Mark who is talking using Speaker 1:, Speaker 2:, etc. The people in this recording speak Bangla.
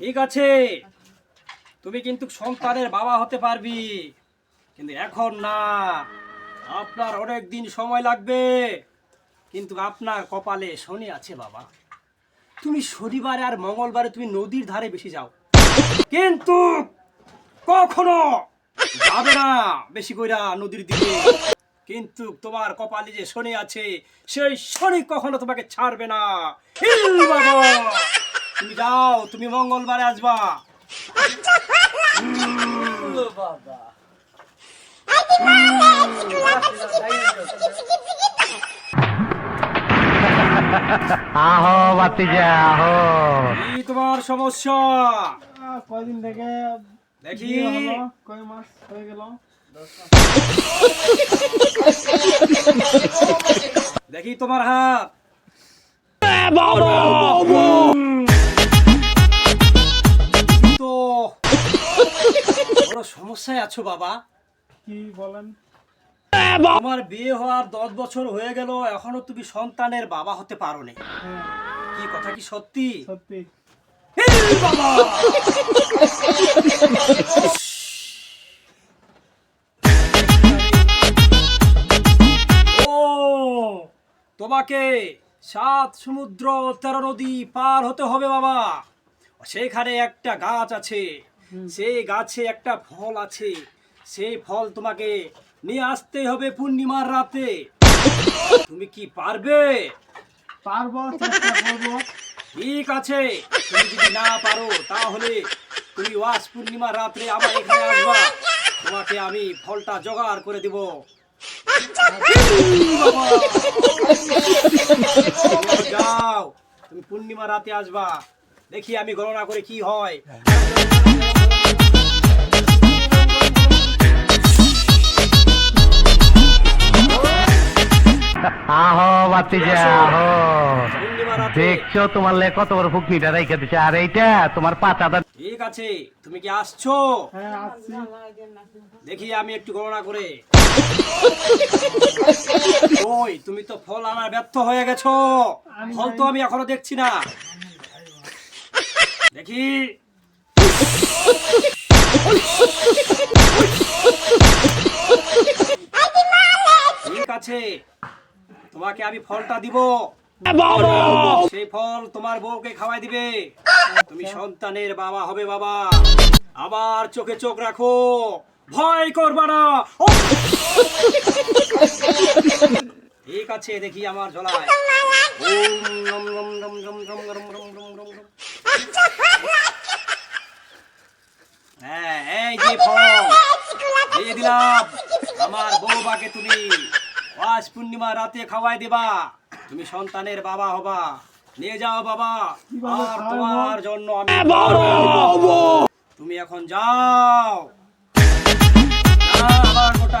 Speaker 1: ঠিক আছে। তুমি কিন্তু সন্তানের বাবা হতে পারবি, কিন্তু এখন না। আপনার অনেক দিন সময় লাগবে, কিন্তু আপনার কপালে শনি আছে, বাবা। তুমি শনিবারে আর মঙ্গলবারে তুমি নদীর ধারে বেশি যাও কিন্তু কখনো যাবে না বেশি কইরা নদীর দিকে কিন্তু তোমার কপালে যে শনি আছে সেই শনি কখনো তোমাকে ছাড়বে না বাবা তুমি যাও তুমি মঙ্গলবারে আসবা
Speaker 2: বাবা
Speaker 3: আহো বাতিজা আহো।
Speaker 1: কি তোমার সমস্যা?
Speaker 2: কয়দিন থেকে
Speaker 1: দেখি।
Speaker 2: কয় মাস হয়ে গেল?
Speaker 1: দেখি তোমার হাত। তো বড় সমস্যায় আছো বাবা।
Speaker 2: কি বলেন?
Speaker 1: তোমার বিয়ে হওয়ার দশ বছর হয়ে গেল এখনও তুমি সন্তানের বাবা হতে পারো নি কি কথা কি সত্যি?
Speaker 2: সত্যি।
Speaker 1: বাবা! ও তোমাকে সাত সমুদ্র তেরো নদী পার হতে হবে বাবা। সেখানে একটা গাছ আছে। সেই গাছে একটা ফল আছে। সেই ফল তোমাকে নিয়ে আসতে হবে পূর্ণিমার রাতে। তুমি কি পারবে?
Speaker 2: পারব চেষ্টা করব।
Speaker 1: ঠিক আছে তুমি যদি না পারো তাহলে তুমি ওয়াস পূর্ণিমা রাত্রে আবার এখানে আসবা। তোমাকে আমি ফলটা জোগাড় করে দিব। যাও তুমি পূর্ণিমা রাতে আসবা। দেখি আমি গণনা করে কি হয়।
Speaker 3: বাতিজা দেখছ তোমার লে কত বড় ফুকনিটা রেখে দিচ্ছে আর এইটা তোমার পাতাটা
Speaker 1: ঠিক আছে তুমি কি আসছো?
Speaker 2: হ্যাঁ আসছি।
Speaker 1: দেখি আমি একটু গণনা করে। ওই তুমি তো ফল আনার ব্যর্থ হয়ে গেছো। ফল তো আমি এখনও দেখছি না। দেখি। ঠিক আছে। তোমাকে আমি ফলটা দিব সেই ফল তোমার বউকে খাওয়াই দিবে তুমি সন্তানের বাবা হবে বাবা আবার চোখে চোখ রাখো ভয় করবা না ঠিক আছে দেখি আমার ঝোলায় হ্যাঁ এই যে ফল দিয়ে দিলাম আমার বউবাকে তুমি ওয়াস পূর্ণিমা রাতে খাওয়াই দিবা। তুমি সন্তানের বাবা হবা। নিয়ে যাও বাবা। আর তোমার জন্য আমি তুমি এখন যাও। আবার গোটা